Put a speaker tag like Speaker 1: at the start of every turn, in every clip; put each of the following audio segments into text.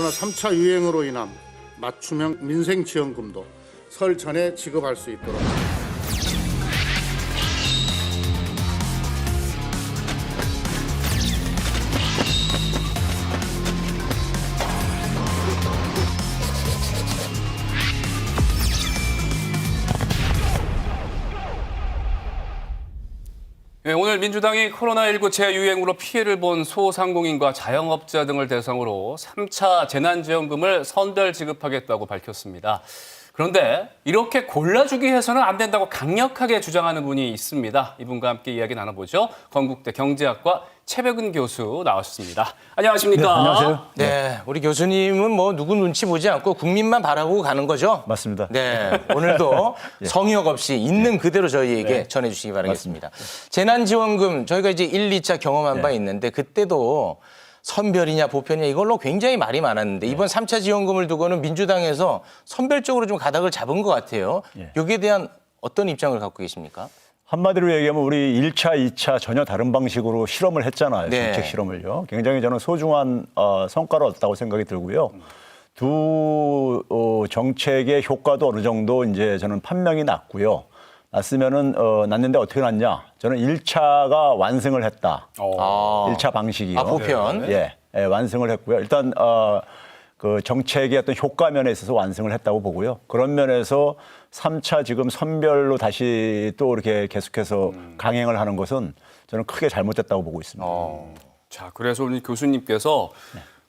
Speaker 1: 그러나 3차 유행으로 인한 맞춤형 민생 지원금도 설 전에 지급할 수 있도록
Speaker 2: 네, 오늘 민주당이 코로나19 재유행으로 피해를 본 소상공인과 자영업자 등을 대상으로 3차 재난지원금을 선별 지급하겠다고 밝혔습니다. 그런데 이렇게 골라주기 해서는 안 된다고 강력하게 주장하는 분이 있습니다. 이분과 함께 이야기 나눠보죠. 건국대 경제학과 최백은 교수 나왔습니다. 안녕하십니까?
Speaker 3: 네, 안녕하세요.
Speaker 4: 네, 우리 교수님은 뭐 누구 눈치 보지 않고 국민만 바라보고 가는 거죠?
Speaker 3: 맞습니다.
Speaker 4: 네, 오늘도 성역 없이 있는 그대로 저희에게 전해주시기 바라겠습니다. 재난지원금 저희가 이제 1, 2차 경험한 바 있는데 그때도 선별이냐 보편이냐 이걸로 굉장히 말이 많았는데 이번 3차 지원금을 두고는 민주당에서 선별적으로 좀 가닥을 잡은 것 같아요.
Speaker 3: 예.
Speaker 4: 여기에 대한 어떤 입장을 갖고 계십니까?
Speaker 3: 한마디로 얘기하면 우리 1차, 2차 전혀 다른 방식으로 실험을 했잖아요.
Speaker 4: 네.
Speaker 3: 정책 실험을요. 굉장히 저는 소중한 어, 성과를 얻었다고 생각이 들고요. 두 어, 정책의 효과도 어느 정도 이제 저는 판명이 났고요. 났으면은 어, 났는데 어떻게 났냐? 저는 1차가 완승을 했다.
Speaker 2: 어.
Speaker 4: 아,
Speaker 3: 1차 방식이요.
Speaker 4: 아, 보편?
Speaker 3: 예, 예, 완승을 했고요. 일단 어, 그 정책의 어떤 효과 면에 있어서 완승을 했다고 보고요. 그런 면에서 3차 지금 선별로 다시 또 이렇게 계속해서 강행을 하는 것은 저는 크게 잘못됐다고 보고 있습니다.
Speaker 4: 어.
Speaker 2: 자, 그래서 오늘 교수님께서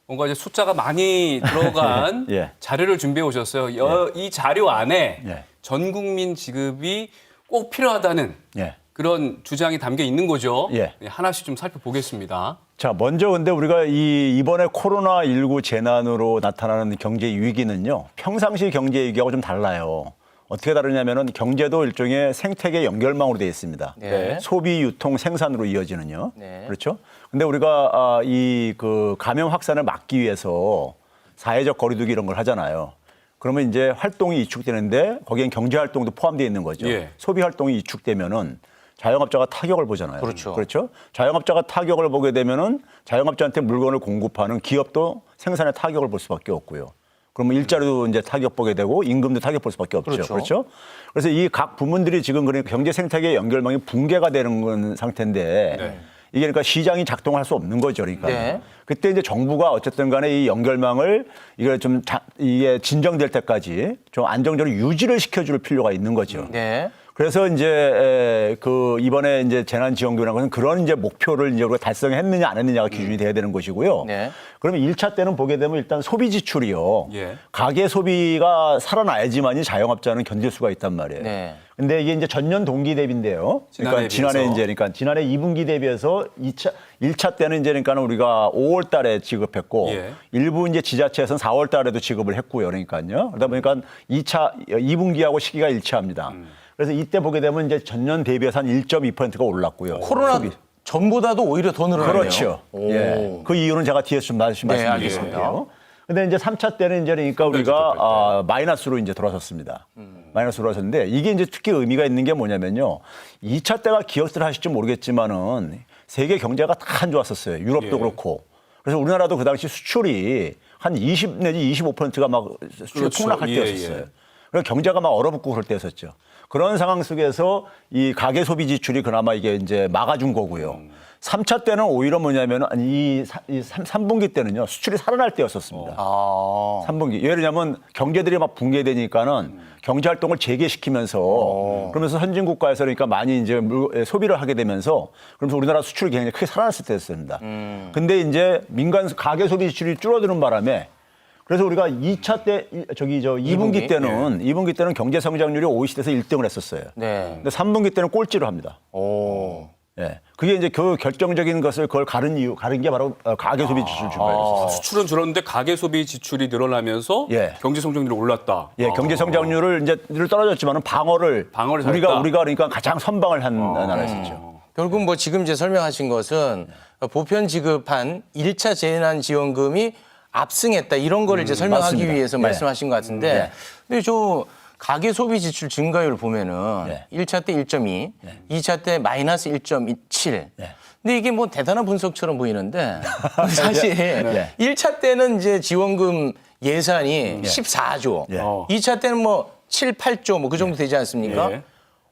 Speaker 2: 뭔가 이제 숫자가 많이 들어간
Speaker 3: 예.
Speaker 2: 자료를 준비해 오셨어요. 여- 이 자료 안에
Speaker 3: 예.
Speaker 2: 전 국민 지급이 꼭 필요하다는
Speaker 3: 예.
Speaker 2: 그런 주장이 담겨 있는 거죠.
Speaker 3: 예.
Speaker 2: 네, 하나씩 좀 살펴보겠습니다.
Speaker 3: 자, 먼저 근데 우리가 이 이번에 코로나 19 재난으로 나타나는 경제 위기는요. 평상시 경제 위기하고 좀 달라요. 어떻게 다르냐면은 경제도 일종의 생태계 연결망으로 되어 있습니다.
Speaker 4: 네.
Speaker 3: 소비, 유통, 생산으로 이어지는요.
Speaker 4: 네.
Speaker 3: 그렇죠? 근데 우리가 이그 감염 확산을 막기 위해서 사회적 거리두기 이런 걸 하잖아요. 그러면 이제 활동이 위축되는데 거기엔 경제 활동도 포함되어 있는 거죠.
Speaker 2: 예.
Speaker 3: 소비 활동이 위축되면은 자영업자가 타격을 보잖아요.
Speaker 4: 그렇죠.
Speaker 3: 그렇죠? 자영업자가 타격을 보게 되면은 자영업자한테 물건을 공급하는 기업도 생산에 타격을 볼 수밖에 없고요. 그러면 일자리도 이제 타격 보게 되고 임금도 타격 볼 수밖에 없죠.
Speaker 4: 그렇죠.
Speaker 3: 그렇죠? 그래서 이 각 부문들이 지금 그러니까 경제 생태계 연결망이 붕괴가 되는 건 상태인데
Speaker 2: 네.
Speaker 3: 이게 그러니까 시장이 작동할 수 없는 거죠. 그러니까
Speaker 4: 네.
Speaker 3: 그때 이제 정부가 어쨌든 간에 이 연결망을 이걸 좀 자, 이게 진정될 때까지 좀 안정적으로 유지를 시켜줄 필요가 있는 거죠.
Speaker 4: 네.
Speaker 3: 그래서 이제 에, 그 이번에 이제 재난지원금이라는 것은 그런 이제 목표를 이제 우리가 달성했느냐 안 했느냐가 기준이 돼야 되는 것이고요.
Speaker 4: 네.
Speaker 3: 그러면 1차 때는 보게 되면 일단 소비 지출이요.
Speaker 2: 예.
Speaker 3: 가계 소비가 살아나야지만이 자영업자는 견딜 수가 있단 말이에요.
Speaker 4: 네.
Speaker 3: 근데 이게 이제 전년 동기 대비인데요. 그러니까 지난해. 이제 그러니까 지난해 2분기 대비해서 2차 1차 때는 이제 그러니까 우리가 5월 달에 지급했고
Speaker 2: 예.
Speaker 3: 일부 이제 지자체에서는 4월 달에도 지급을 했고요. 그러니까요. 그러다 보니까 2차 2분기하고 시기가 일치합니다.
Speaker 2: 음.
Speaker 3: 그래서 이때 보게 되면 이제 전년 대비해서 한 1.2%가 올랐고요.
Speaker 4: 코로나
Speaker 3: 소비.
Speaker 4: 전보다도 오히려 더 늘어나네요.
Speaker 3: 그렇죠.
Speaker 4: 오.
Speaker 3: 예. 그 이유는 제가 뒤에서 좀 말씀,
Speaker 4: 네,
Speaker 3: 말씀드리겠습니다. 근데 이제 3차 때는 이제 그러니까 우리가 아, 마이너스로 이제 돌아섰습니다. 마이너스로 돌아섰는데 이게 이제 특히 의미가 있는 게 뭐냐면요. 2차 때가 기억들 하실지 모르겠지만은 세계 경제가 다 안 좋았었어요. 유럽도
Speaker 2: 예.
Speaker 3: 그렇고. 그래서 우리나라도 그 당시 수출이 한 20 내지 25%가 막 수출
Speaker 2: 그렇죠.
Speaker 3: 폭락할
Speaker 2: 예,
Speaker 3: 때였었어요.
Speaker 2: 예.
Speaker 3: 그래서 경제가 막 얼어붙고 그럴 때였었죠. 그런 상황 속에서 이 가계 소비 지출이 그나마 이게 이제 막아준 거고요. 삼 3차 때는 오히려 뭐냐면 이, 사- 이 3, 분기 때는요 수출이 살아날 때였었습니다.
Speaker 4: 아.
Speaker 3: 삼분기 예를 들면 경제들이 막 붕괴되니까는 경제 활동을 재개시키면서 그러면서 선진 국가에서 그러니까 많이 이제 물- 예, 소비를 하게 되면서 그러면서 우리나라 수출이 굉장히 크게 살아났을 때였습니다. 근데 이제 민간 가계 소비 지출이 줄어드는 바람에 그래서 우리가 2차 때 이- 저기 저 2분기,
Speaker 4: 이분기?
Speaker 3: 때는 2분기 때는 경제 성장률이 OECD에서 1등을 했었어요.
Speaker 4: 네.
Speaker 3: 근데 3분기 때는 꼴찌를 합니다.
Speaker 4: 오.
Speaker 3: 예. 그게 이제 그 결정적인 것을 그걸 가른 이유, 가른 게 바로 어, 가계 소비 지출 증가였어요.
Speaker 2: 수출은 줄었는데 가계 소비 지출이 늘어나면서
Speaker 3: 예.
Speaker 2: 경제 성장률이 올랐다.
Speaker 3: 예, 경제 성장률을 이제 늘 떨어졌지만은 방어를
Speaker 2: 방어를
Speaker 3: 우리가
Speaker 2: 잘했다.
Speaker 3: 우리가 그러니까 가장 선방을 한 나라였었죠.
Speaker 4: 결국 뭐 지금 이제 설명하신 것은 보편 지급한 1차 재난 지원금이 압승했다 이런 거를 이제 설명하기
Speaker 3: 맞습니다.
Speaker 4: 위해서
Speaker 3: 네.
Speaker 4: 말씀하신 것 같은데
Speaker 3: 네.
Speaker 4: 근데 저 가계 소비 지출 증가율 보면은
Speaker 3: 네.
Speaker 4: 1차 때 1.2, 2차 때 마이너스 1.7.
Speaker 3: 네.
Speaker 4: 근데 이게 뭐 대단한 분석처럼 보이는데 사실
Speaker 3: 예.
Speaker 4: 일 1차 때는 이제 지원금 예산이 14조,
Speaker 3: 예.
Speaker 2: 어.
Speaker 4: 이 2차 때는 뭐 7, 8조 뭐 그 정도 되지 않습니까?
Speaker 2: 예.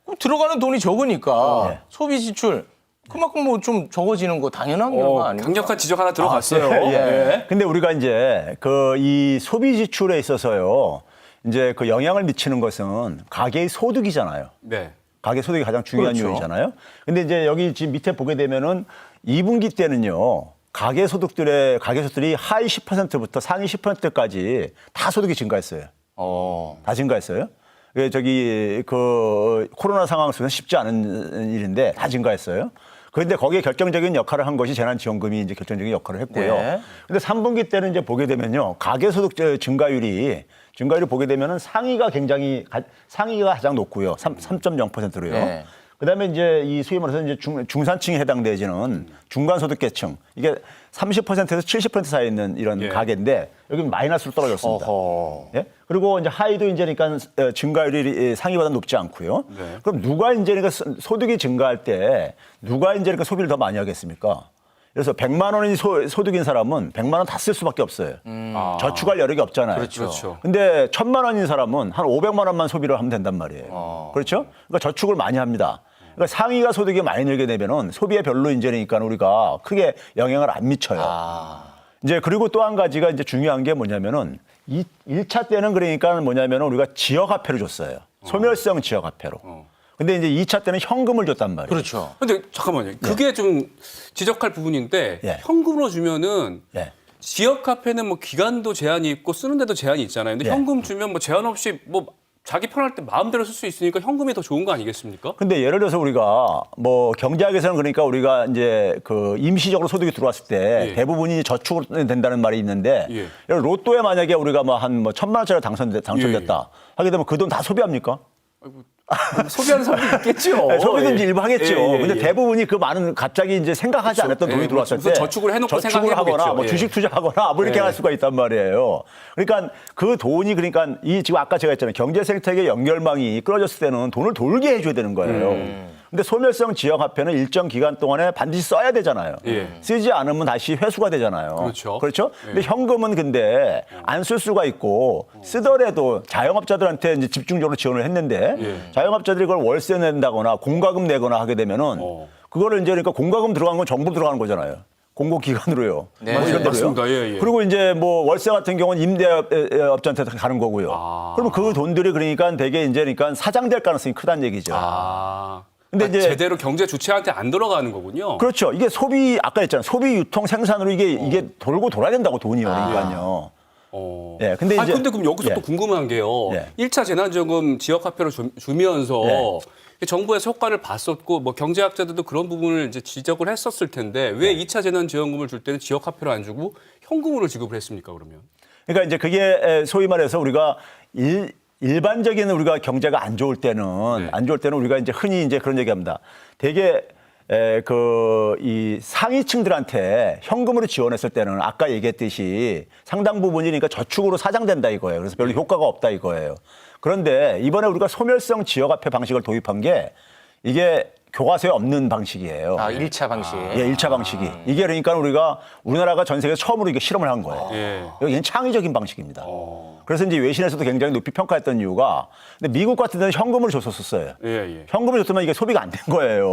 Speaker 4: 그럼 들어가는 돈이 적으니까
Speaker 3: 예.
Speaker 4: 소비 지출 그만큼 뭐 좀 적어지는 거 당연한
Speaker 2: 어,
Speaker 4: 결과 아닙니까?
Speaker 2: 강력한 지적 하나 들어갔어요.
Speaker 3: 예.
Speaker 2: 예.
Speaker 3: 근데 우리가 이제 그 이 소비 지출에 있어서요. 이제 그 영향을 미치는 것은 가계의 소득이잖아요.
Speaker 2: 네.
Speaker 3: 가계 소득이 가장 중요한
Speaker 4: 그렇죠.
Speaker 3: 요인이잖아요. 근데 이제 여기 지금 밑에 보게 되면은 2분기 때는요. 가계 소득들의 가계 소득이 하위 10%부터 상위 10%까지 다 소득이 증가했어요.
Speaker 4: 어.
Speaker 3: 다 증가했어요. 예, 저기 그 코로나 상황 속에서 쉽지 않은 일인데 다 증가했어요. 그런데 거기에 결정적인 역할을 한 것이 재난지원금이 이제 결정적인 역할을 했고요.
Speaker 4: 네.
Speaker 3: 근데 3분기 때는 이제 보게 되면요. 가계소득 저 증가율이 증가율을 보게 되면은 상위가 굉장히 가- 상위가 가장 높고요. 3, 3.0%로요.
Speaker 4: 네.
Speaker 3: 그다음에 이제 이 소위 말해서 이제 중, 중산층에 해당되지는 중간소득계층 이게 30%에서 70% 사이에 있는 이런
Speaker 2: 예.
Speaker 3: 가계인데 여기 마이너스로 떨어졌습니다.
Speaker 4: 어허.
Speaker 3: 예? 그리고 이제 하위도 이제 그러니까 어, 증가율이 상위보다 높지 않고요.
Speaker 2: 네.
Speaker 3: 그럼 누가 이제 그러니까 소- 소득이 증가할 때 누가 이제 그러니까 소비를 더 많이 하겠습니까? 그래서 100만 원이 소, 소득인 사람은 100만 원 다 쓸 수밖에 없어요. 저축할 여력이 없잖아요.
Speaker 4: 그렇죠.
Speaker 2: 그렇죠.
Speaker 3: 근데 천만 원인 사람은 한 500만 원만 소비를 하면 된단 말이에요. 그렇죠? 그러니까 저축을 많이 합니다. 그러니까 상위가 소득이 많이 늘게 되면은 소비에 별로 그러니까 우리가 크게 영향을 안 미쳐요.
Speaker 4: 아.
Speaker 3: 이제 그리고 또 한 가지가 이제 중요한 게 뭐냐면은 이 1차 때는 그러니까 뭐냐면은 우리가 지역 화폐를 줬어요. 소멸성 지역 화폐로. 근데 이제 2차 때는 현금을 줬단 말이에요.
Speaker 4: 그렇죠.
Speaker 2: 근데 잠깐만요. 그게 좀 지적할 부분인데
Speaker 3: 예.
Speaker 2: 현금으로 주면은
Speaker 3: 예.
Speaker 2: 지역 카페는 뭐 기간도 제한이 있고 쓰는 데도 제한이 있잖아요. 근데
Speaker 3: 예.
Speaker 2: 현금 주면 뭐 제한 없이 뭐 자기 편할 때 마음대로 쓸 수 있으니까 현금이 더 좋은 거 아니겠습니까?
Speaker 3: 근데 예를 들어서 우리가 뭐 경제학에서는 그러니까 우리가 이제 그 임시적으로 소득이 들어왔을 때
Speaker 2: 예.
Speaker 3: 대부분이 저축으로 된다는 말이 있는데
Speaker 2: 예.
Speaker 3: 예를 로또에 만약에 우리가 뭐 한 뭐 천만 원짜리 당선 당첨됐다 하게 되면 그 돈 다 소비합니까?
Speaker 2: 소비하는 사람도 있겠죠.
Speaker 3: 네, 소비는 이제
Speaker 2: 예.
Speaker 3: 일부 하겠죠.
Speaker 2: 예, 예,
Speaker 3: 근데
Speaker 2: 예.
Speaker 3: 대부분이 그 많은 갑자기 이제 생각하지. 않았던
Speaker 2: 예,
Speaker 3: 돈이 들어왔을
Speaker 2: 무슨
Speaker 3: 때
Speaker 2: 저축을 해놓고
Speaker 3: 저축을 하거나. 뭐
Speaker 2: 예.
Speaker 3: 주식 투자하거나 뭐 이렇게
Speaker 2: 예.
Speaker 3: 할 수가 있단 말이에요. 그러니까 그 돈이 그러니까 이 지금 아까 제가 했잖아요. 경제 생태계 연결망이 끊어졌을 때는 돈을 돌게 해줘야 되는 거예요.
Speaker 2: 음.
Speaker 3: 근데 소멸성 지역 화폐는 일정 기간 동안에 반드시 써야 되잖아요.
Speaker 2: 예.
Speaker 3: 쓰지 않으면 다시 회수가 되잖아요.
Speaker 2: 그렇죠.
Speaker 3: 그렇죠?
Speaker 2: 예.
Speaker 3: 근데 현금은 근데 안 쓸 수가 있고 쓰더라도 자영업자들한테 이제 집중적으로 지원을 했는데
Speaker 2: 예.
Speaker 3: 자영업자들이 그걸 월세 낸다거나 공과금 내거나 하게 되면은
Speaker 2: 어.
Speaker 3: 그거를 이제 그러니까 공과금 들어간 건 정부 들어가는 거잖아요. 공공기관으로요.
Speaker 4: 네.
Speaker 3: 뭐 이런 데로요.
Speaker 2: 맞습니다. 예, 예.
Speaker 3: 그리고 이제 뭐 월세 같은 경우는 임대업자한테 가는 거고요.
Speaker 2: 아.
Speaker 3: 그러면 그 돈들이 그러니까 되게 이제 그러니까 사장될 가능성이 크다는 얘기죠.
Speaker 2: 아.
Speaker 3: 근데
Speaker 2: 근데
Speaker 3: 이제-
Speaker 2: 제대로 경제 주체한테 안 들어가는 거군요.
Speaker 3: 그렇죠. 이게 소비 아까 했잖아요. 소비 유통 생산으로 이게 이게 돌고 돌아야 된다고 돈이 그러니까요.
Speaker 2: 어.
Speaker 3: 예, 근데
Speaker 2: 아
Speaker 3: 이제-
Speaker 2: 근데 그럼 여기서
Speaker 3: 예.
Speaker 2: 또 궁금한 게요.
Speaker 3: 예.
Speaker 2: 일 1차 재난지원금 지역화폐로 주, 주면서
Speaker 3: 예.
Speaker 2: 정부에서 효과를 봤었고 뭐 경제학자들도 그런 부분을 이제 지적을 했었을 텐데 왜
Speaker 3: 예.
Speaker 2: 2차 재난지원금을 줄 때는 지역화폐로 안 주고 현금으로 지급을 했습니까 그러면?
Speaker 3: 그러니까 이제 그게 에, 소위 말해서 우리가 일, 일반적인 우리가 경제가 안 좋을 때는
Speaker 2: 네.
Speaker 3: 안 좋을 때는 우리가 이제 흔히 이제 그런 얘기합니다. 되게 그이 상위층들한테 현금으로 지원했을 때는 아까 얘기했듯이 상당 부분이 그러니까 저축으로 사장된다 이거예요. 그래서 별로 효과가 없다 이거예요. 그런데 이번에 우리가 소멸성 지역화폐 방식을 도입한 게 이게 교과서에 없는 방식이에요.
Speaker 4: 아, 1차 방식.
Speaker 3: 예, 일차 방식이. 이게 그러니까 우리가 우리나라가 전 세계에서 처음으로 이게 실험을 한 거예요.
Speaker 2: 예.
Speaker 3: 여기는 창의적인 방식입니다. 그래서 이제 외신에서도 굉장히 높이 평가했던 이유가 근데 미국 같은 데는 현금으로 줬었어요.
Speaker 2: 예, 예.
Speaker 3: 현금으로 줬으면 이게 소비가 안 된 거예요.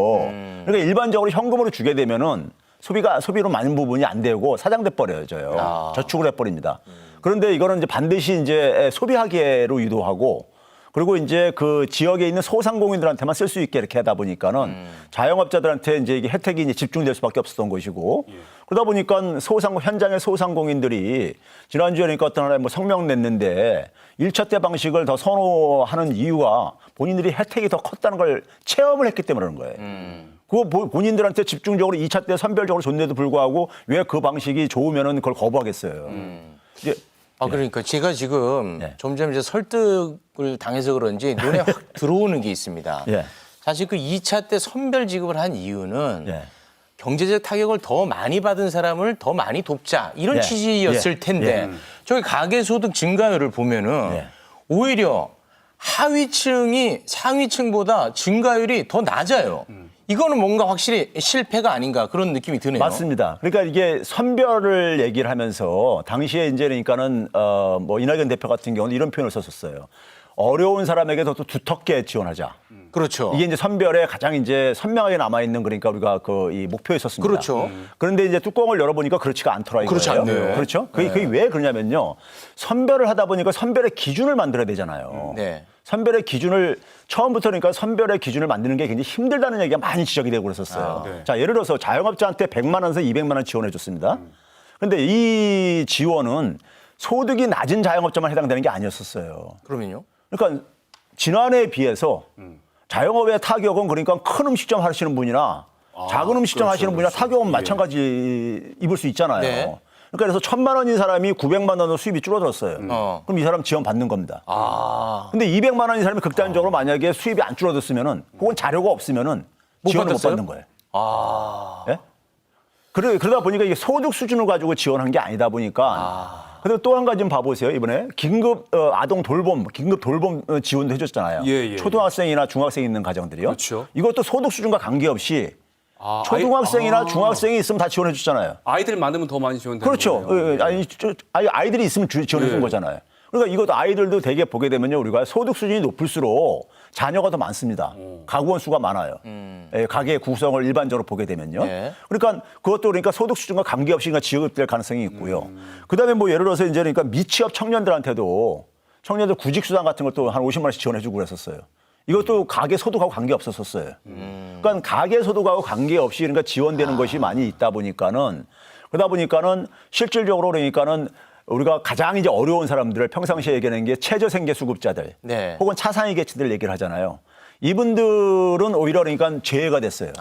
Speaker 3: 그러니까 일반적으로 현금으로 주게 되면은 소비가 소비로 많은 부분이 안 되고 사장돼 버려져요. 저축을 해버립니다. 그런데 이거는 이제 반드시 이제 소비하기로 유도하고 그리고 이제 그 지역에 있는 소상공인들한테만 쓸 수 있게 이렇게 하다 보니까는 자영업자들한테 이제 이게 혜택이 이제 집중될 수밖에 없었던 것이고 그러다 보니까 소상 현장의 소상공인들이 지난주에 그러니까 어떤 하나의 뭐 성명 냈는데 일차때 방식을 더 선호하는 이유가 본인들이 혜택이 더 컸다는 걸 체험을 했기 때문에 그런 거예요. 그거 보- 본인들한테 집중적으로 이차때 선별적으로 줬는데도 불구하고 왜 그 방식이 좋으면은 그걸 거부하겠어요. 이제
Speaker 4: 아 그러니까 제가 지금
Speaker 3: 예.
Speaker 4: 점점 이제 설득을 당해서 그런지 눈에 확 들어오는 게 있습니다.
Speaker 3: 예.
Speaker 4: 사실 그 2차 때 선별 지급을 한 이유는
Speaker 3: 예.
Speaker 4: 경제적 타격을 더 많이 받은 사람을 더 많이 돕자 이런
Speaker 3: 예.
Speaker 4: 취지였을
Speaker 3: 예.
Speaker 4: 텐데 저희 가계소득 증가율을 보면은
Speaker 3: 예.
Speaker 4: 오히려 하위층이 상위층보다 증가율이 더 낮아요. 이거는 뭔가 확실히 실패가 아닌가 그런 느낌이 드네요.
Speaker 3: 맞습니다. 그러니까 이게 선별을 얘기를 하면서 당시에 이제 그러니까는 어뭐 이낙연 대표 같은 경우는 이런 표현을 썼었어요. 어려운 사람에게 더 두텁게 지원하자.
Speaker 4: 그렇죠.
Speaker 3: 이게 이제 선별에 가장 이제 선명하게 남아 있는 그러니까 우리가 그 이 목표였었습니다.
Speaker 4: 그렇죠.
Speaker 3: 그런데 이제 뚜껑을 열어보니까 그렇지가 않더라 이거예요.
Speaker 4: 그렇지 않네요.
Speaker 3: 그렇죠. 그게, 그게 왜 그러냐면요. 선별을 하다 보니까 선별의 기준을 만들어야 되잖아요.
Speaker 4: 네.
Speaker 3: 선별의 기준을 처음부터 그러니까 선별의 기준을 만드는 게 굉장히 힘들다는 얘기가 많이 지적이 되고 그랬었어요.
Speaker 2: 네.
Speaker 3: 자, 예를 들어서 자영업자한테 100만 원에서 200만 원 지원해 줬습니다. 근데 이 지원은 소득이 낮은 자영업자만 해당되는 게 아니었었어요.
Speaker 4: 그러면요.
Speaker 3: 그러니까 지난해에 비해서 자영업의 타격은 그러니까 큰 음식점 하시는 분이나 작은 음식점 하시는 분이나 타격은 마찬가지 입을 수 있잖아요.
Speaker 4: 네.
Speaker 3: 그러니까 그래서 천만 원인 사람이 900만 원으로 수입이 줄어들었어요.
Speaker 4: 어.
Speaker 3: 그럼 이 사람 지원 받는 겁니다.
Speaker 4: 아.
Speaker 3: 근데 200만 원인 사람이 극단적으로 만약에 수입이 안 줄어들었으면은 혹은 자료가 없으면은
Speaker 4: 못
Speaker 3: 지원을 못
Speaker 4: 받았어요?
Speaker 3: 받는 거예요.
Speaker 4: 아.
Speaker 3: 예? 그러, 그러다 보니까 이게 소득 수준을 가지고 지원한 게 아니다 보니까. 그리고 또 한 가지 좀 봐보세요. 이번에 긴급 어, 아동 돌봄, 긴급 돌봄 어, 지원도 해줬잖아요.
Speaker 2: 예, 예,
Speaker 3: 초등학생이나 중학생 있는 가정들이요.
Speaker 2: 그렇죠.
Speaker 3: 이것도 소득 수준과 관계없이
Speaker 2: 아,
Speaker 3: 초등학생이나
Speaker 2: 아이-
Speaker 3: 중학생이 있으면 다 지원해 주잖아요.
Speaker 2: 아이들 많으면 더 많이 지원되는
Speaker 3: 그렇죠.
Speaker 2: 거네요.
Speaker 3: 예, 예. 아니, 저, 아니, 아이들이 있으면 주- 지원해 준
Speaker 2: 예.
Speaker 3: 거잖아요. 그러니까 이것도 아이들도 되게 보게 되면요. 우리가 소득 수준이 높을수록 자녀가 더 많습니다. 가구원 수가 많아요. 예, 가계 구성을 일반적으로 보게 되면요.
Speaker 4: 네.
Speaker 3: 그러니까 그것도 그러니까 소득 수준과 관계없이 그러니까 지급될 가능성이 있고요. 그다음에 뭐 예를 들어서 이제 그러니까 미취업 청년들한테도 청년들 구직 수당 같은 것도 한 50만 원씩 지원해 주고 그랬었어요. 이것도 가계 소득하고 관계 없었었어요. 그러니까 가계 소득하고 관계 없이 그러니까 지원되는 것이 많이 있다 보니까는 그러다 보니까는 실질적으로 그러니까는 우리가 가장 이제 어려운 사람들을 평상시에 얘기하는 게 최저생계 수급자들
Speaker 4: 네.
Speaker 3: 혹은 차상위 계층들 얘기를 하잖아요. 이분들은 오히려 그러니까 죄가 됐어요.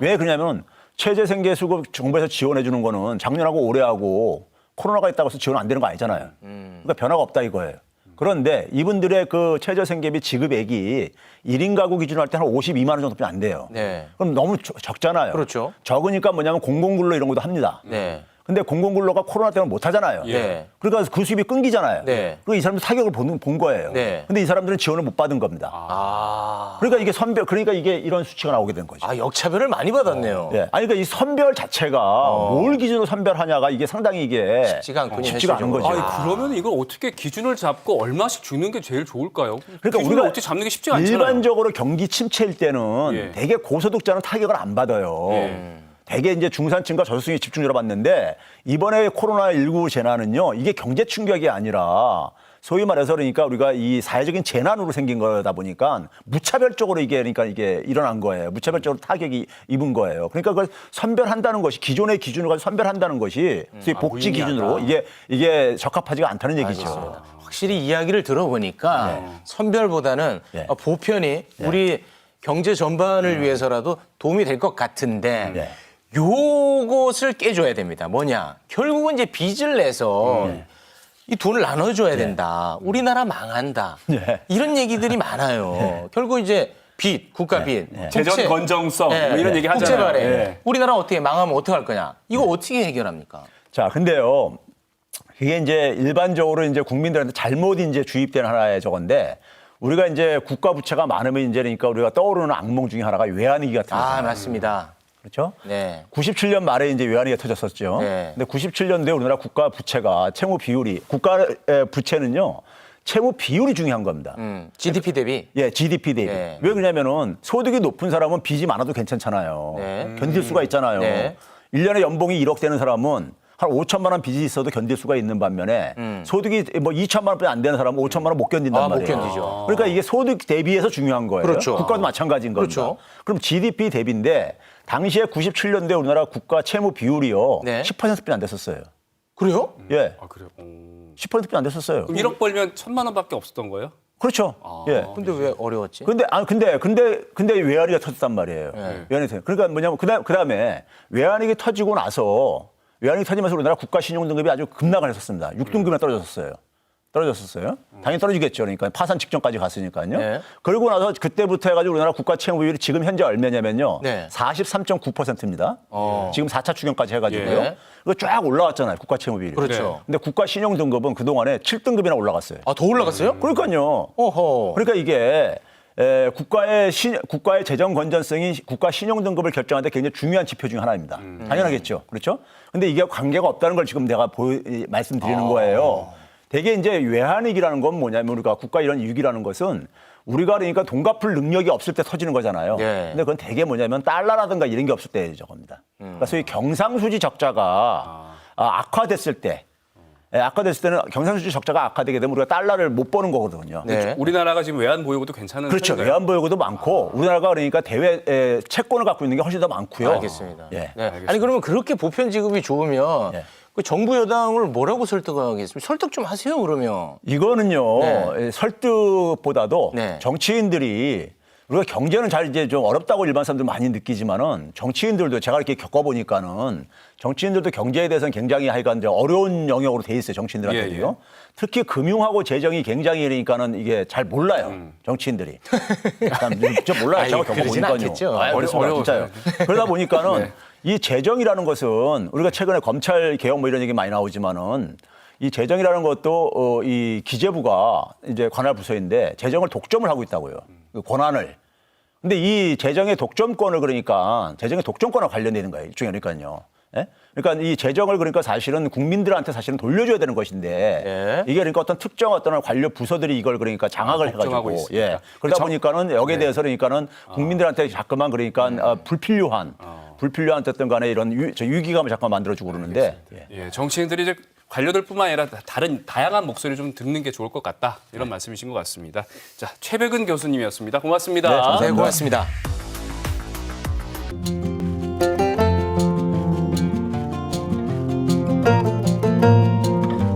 Speaker 3: 왜 그러냐면 최저생계 수급 정부에서 지원해 주는 거는 작년하고 올해하고 코로나가 있다고 해서 지원 안 되는 거 아니잖아요. 그러니까 변화가 없다 이거예요. 그런데 이분들의 그 최저생계비 지급액이 1인 가구 기준으로 할 때 한 52만 원 정도밖에 안 돼요.
Speaker 4: 네.
Speaker 3: 그럼 너무 적- 적잖아요.
Speaker 4: 그렇죠.
Speaker 3: 적으니까 뭐냐면 공공근로 이런 것도 합니다.
Speaker 4: 네.
Speaker 3: 근데 공공근로가 코로나 때문에 못 하잖아요.
Speaker 4: 네.
Speaker 3: 그러니까 그 수입이 끊기잖아요.
Speaker 4: 네.
Speaker 3: 그리고 이 사람들 타격을 본, 본 거예요.
Speaker 4: 네.
Speaker 3: 근데 이 사람들은 지원을 못 받은 겁니다.
Speaker 4: 아.
Speaker 3: 그러니까 이게 선별, 그러니까 이게 이런 수치가 나오게 된 거죠.
Speaker 4: 아, 역차별을 많이 받았네요.
Speaker 3: 예. 아니, 그러니까 이 선별 자체가 뭘 기준으로 선별하냐가 이게 상당히 이게
Speaker 4: 쉽지가 않군요,
Speaker 3: 쉽지가 않은 거죠.
Speaker 2: 아니 그러면 이걸 어떻게 기준을 잡고 얼마씩 주는 게 제일 좋을까요?
Speaker 3: 그러니까
Speaker 2: 기준을
Speaker 3: 우리가
Speaker 2: 어떻게 잡는 게 쉽지가 않잖아요.
Speaker 3: 일반적으로 경기 침체일 때는
Speaker 2: 예.
Speaker 3: 대개 고소득자는 타격을 안 받아요.
Speaker 2: 예.
Speaker 3: 대개 이제 중산층과 저소득층이 집중적으로 받는데 이번에 코로나19 재난은요, 이게 경제 충격이 아니라 소위 말해서 그러니까 우리가 이 사회적인 재난으로 생긴 거다 보니까 무차별적으로 이게 그러니까 이게 일어난 거예요. 무차별적으로 타격이 입은 거예요. 그러니까 그걸 선별한다는 것이 기존의 기준을 가지고 선별한다는 것이 소위 복지
Speaker 2: 무의미하다.
Speaker 3: 기준으로 이게 이게 적합하지가 않다는 얘기죠.
Speaker 4: 확실히 이야기를 들어보니까 선별보다는
Speaker 3: 네.
Speaker 4: 어, 보편이 우리 경제 전반을 위해서라도 도움이 될 것 같은데
Speaker 3: 네.
Speaker 4: 요것을 깨줘야 됩니다. 뭐냐? 결국은 이제 빚을 내서
Speaker 3: 네.
Speaker 4: 이 돈을 나눠줘야 된다. 우리나라 망한다.
Speaker 3: 네.
Speaker 4: 이런 얘기들이 많아요. 결국 이제 빚, 국가 빚,
Speaker 2: 재정
Speaker 4: 국채.
Speaker 2: 건정성 뭐 이런 얘기
Speaker 4: 국채
Speaker 2: 하잖아요.
Speaker 4: 발행.
Speaker 2: 예.
Speaker 4: 우리나라 어떻게 망하면 어떡할 거냐? 이거 어떻게 해결합니까?
Speaker 3: 자, 근데요. 이게 이제 일반적으로 이제 국민들한테 잘못 이제 주입된 하나의 저건데 우리가 이제 국가 부채가 많으면 이제 그러니까 우리가 떠오르는 악몽 중에 하나가 외환위기 같은
Speaker 4: 아,
Speaker 3: 거잖아요.
Speaker 4: 맞습니다.
Speaker 3: 그렇죠?
Speaker 4: 네.
Speaker 3: 97년 말에 이제 외환위기가 터졌었죠.
Speaker 4: 네.
Speaker 3: 근데 97년도에 우리나라 국가 부채가 채무 비율이 국가 부채는요. 채무 비율이 중요한 겁니다.
Speaker 4: 음, GDP 대비.
Speaker 3: 예, GDP 대비.
Speaker 4: 네.
Speaker 3: 왜 그러냐면은 소득이 높은 사람은 빚이 많아도 괜찮잖아요.
Speaker 4: 네.
Speaker 3: 견딜 수가 있잖아요.
Speaker 4: 네.
Speaker 3: 일 1년에 연봉이 1억 되는 사람은 한 5천만 원 빚이 있어도 견딜 수가 있는 반면에 소득이 뭐 2천만 원뿐이 안 되는 사람은 5천만 원 못 견딘단
Speaker 4: 음. 아, 못
Speaker 3: 말이에요.
Speaker 4: 견디죠.
Speaker 3: 그러니까 이게 소득 대비해서 중요한 거예요.
Speaker 4: 그렇죠.
Speaker 3: 국가도 마찬가지인 겁니다.
Speaker 4: 그렇죠.
Speaker 3: 그럼 GDP 대비인데 당시에 97년도에 우리나라 국가 채무 비율이요.
Speaker 4: 네.
Speaker 3: 10%뿐이 안 됐었어요.
Speaker 4: 그래요?
Speaker 3: 예.
Speaker 2: 아 그래요. 어.
Speaker 3: 10%뿐이 안 됐었어요.
Speaker 2: 그럼 1억 벌면 천만 원밖에 없었던 거예요?
Speaker 3: 그렇죠. 예.
Speaker 4: 근데 왜 어려웠지?
Speaker 3: 근데 아 근데 근데 근데 외환위기가 터졌단 말이에요.
Speaker 4: 네.
Speaker 3: 외환이 터. 그러니까 뭐냐면 그다음 그다음에 외환위기 터지고 나서 외환위기 터지면서 우리나라 국가 신용 등급이 아주 급락을 했었습니다. 6등급에 떨어졌었어요. 떨어졌었어요. 당연히 떨어지겠죠. 그러니까 파산 직전까지 갔으니까요.
Speaker 4: 네.
Speaker 3: 그러고 나서 그때부터 해가지고 우리나라 국가 채무 비율이 지금 현재 얼마냐면요.
Speaker 4: 네.
Speaker 3: 43.9%입니다.
Speaker 4: 어.
Speaker 3: 지금 4차 추경까지 해가지고요.
Speaker 4: 예.
Speaker 3: 이거 쫙 올라왔잖아요. 국가 채무 비율이.
Speaker 4: 그렇죠.
Speaker 3: 근데 국가 신용 등급은 그 동안에 7등급이나 올라갔어요.
Speaker 4: 아, 더 올라갔어요?
Speaker 3: 그러니까요.
Speaker 4: 어허.
Speaker 3: 그러니까 이게 에, 국가의 신, 국가의 재정 건전성이 국가 신용 등급을 결정하는데 굉장히 중요한 지표 중 하나입니다. 당연하겠죠. 그렇죠? 근데 이게 관계가 없다는 걸 지금 내가 보, 이, 말씀드리는 거예요. 대개 이제 외환위기라는 건 뭐냐면 우리가 국가 이런 위기라는 것은 우리가 그러니까 돈 갚을 능력이 없을 때 터지는 거잖아요.
Speaker 4: 네.
Speaker 3: 근데 그건 대개 뭐냐면 달러라든가 이런 게 없을 때 저겁니다. 그러니까 소위 경상수지 적자가 아, 악화됐을 때 예, 악화됐을 때는 경상수지 적자가 악화되게 되면 우리가 달러를 못 버는 거거든요.
Speaker 4: 네.
Speaker 2: 우리나라가 지금 외환 보유고도 괜찮은
Speaker 3: 그렇죠.
Speaker 2: 편인가요?
Speaker 3: 외환 보유고도 많고 우리나라가 그러니까 대외 에, 채권을 갖고 있는 게 훨씬 더 많고요.
Speaker 4: 알겠습니다.
Speaker 3: 예.
Speaker 4: 네. 아니 그러면 그렇게 보편 지급이 좋으면
Speaker 3: 예.
Speaker 4: 그 정부 여당을 뭐라고 설득하겠습니까? 설득 좀 하세요 그러면.
Speaker 3: 이거는요
Speaker 4: 네.
Speaker 3: 에, 설득보다도
Speaker 4: 네.
Speaker 3: 정치인들이 우리가 경제는 잘 이제 좀 어렵다고 일반 사람들 많이 느끼지만은 정치인들도 제가 이렇게 겪어보니까는 정치인들도 경제에 대해서는 굉장히 하여간 이제 어려운 영역으로 돼 있어요 정치인들한테도요.
Speaker 2: 예, 예.
Speaker 3: 특히 금융하고 재정이 굉장히 그러니까는 이게 잘 몰라요 정치인들이. 참, 진짜 몰라요.
Speaker 4: 아이,
Speaker 3: 제가 겪어보니까요.
Speaker 2: 어려-. 어려워서요.
Speaker 3: 진짜요. 그러다 보니까는
Speaker 2: 네.
Speaker 3: 이 재정이라는 것은 우리가 최근에 검찰 개혁 뭐 이런 얘기 많이 나오지만은 이 재정이라는 것도 어, 이 기재부가 이제 관할 부서인데 재정을 독점을 하고 있다고요. 그 권한을. 근데 이 재정의 독점권을 그러니까 재정의 독점권과 관련되는 거예요. 일종의 그러니까요. 예? 그러니까 이 재정을 그러니까 사실은 국민들한테 사실은 돌려줘야 되는 것인데
Speaker 4: 예.
Speaker 3: 이게 그러니까 어떤 특정 어떤 관료 부서들이 이걸 그러니까 장악을
Speaker 2: 아,
Speaker 3: 해가지고
Speaker 2: 있습니다.
Speaker 3: 예 그러다
Speaker 2: 정-
Speaker 3: 보니까는 여기에 대해서 그러니까는 국민들한테 자꾸만 그러니까 어, 불필요한 불필요한 어떤 간에 이런 유, 저 위기감을 자꾸 만들어주고 그러는데 예.
Speaker 2: 예, 정치인들이 이제 관료들뿐만 아니라 다른 다양한 목소리를 좀 듣는 게 좋을 것 같다 이런 네. 말씀이신 것 같습니다. 자 최백은 교수님이었습니다. 고맙습니다.
Speaker 3: 네, 감사합니다.
Speaker 4: 네, 고맙습니다.